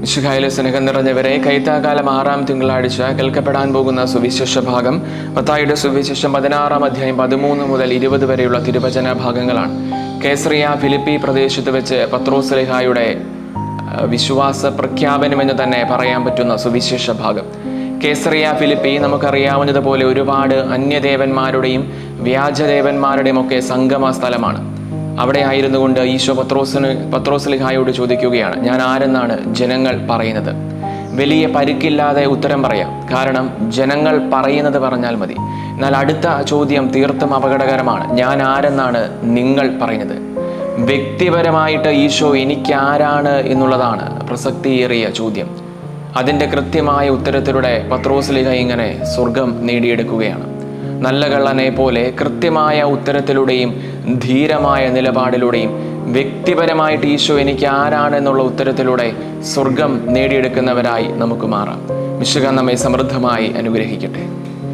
വിശുഖായിലെ സ്നേഹം നിറഞ്ഞവരെ കൈത്താകാലം ആറാം തിങ്കളാഴ്ച കേൾക്കപ്പെടാൻ പോകുന്ന സുവിശേഷ ഭാഗം മത്തായിയുടെ സുവിശേഷം പതിനാറാം അധ്യായം പതിമൂന്ന് മുതൽ ഇരുപത് വരെയുള്ള തിരുവചന ഭാഗങ്ങളാണ്. കേസറിയ ഫിലിപ്പി പ്രദേശത്ത് വെച്ച് പത്രോസ്ലിഹായുടെ വിശ്വാസ പ്രഖ്യാപനം എന്ന് തന്നെ പറയാൻ പറ്റുന്ന സുവിശേഷ ഭാഗം. കേസറിയ ഫിലിപ്പി നമുക്കറിയാവുന്നതുപോലെ ഒരുപാട് അന്യദേവന്മാരുടെയും വ്യാജദേവന്മാരുടെയും ഒക്കെ സംഗമ സ്ഥലമാണ്. അവിടെ ആയിരുന്നു കൊണ്ട് ഈശോ പത്രോസിന് പത്രോസ്ലിഹായോട് ചോദിക്കുകയാണ് ഞാൻ ആരെന്നാണ് ജനങ്ങൾ പറയുന്നത്? വലിയ പരുക്കില്ലാതെ ഉത്തരം പറയാം കാരണം ജനങ്ങൾ പറയുന്നത് പറഞ്ഞാൽ മതി. എന്നാൽ അടുത്ത ചോദ്യം തീർത്തും അപകടകരമാണ് ഞാൻ ആരെന്നാണ് നിങ്ങൾ പറയുന്നത്? വ്യക്തിപരമായിട്ട് ഈശോ എനിക്ക് ആരാണ് എന്നുള്ളതാണ് പ്രസക്തിയേറിയ ചോദ്യം. അതിന്റെ കൃത്യമായ ഉത്തരത്തിലൂടെ പത്രോസ്ലിഹ ഇങ്ങനെ സ്വർഗം നേടിയെടുക്കുകയാണ്. നല്ല കള്ളനെ പോലെ കൃത്യമായ ഉത്തരത്തിലൂടെയും ധീരമായ നിലപാടിലൂടെയും വ്യക്തിപരമായിട്ട് ഈശോ എനിക്ക് ആരാണെന്നുള്ള ഉത്തരത്തിലൂടെ സ്വർഗം നേടിയെടുക്കുന്നവരായി നമുക്ക് മാറാം. വിശുഖ നമ്മെ സമൃദ്ധമായി അനുഗ്രഹിക്കട്ടെ.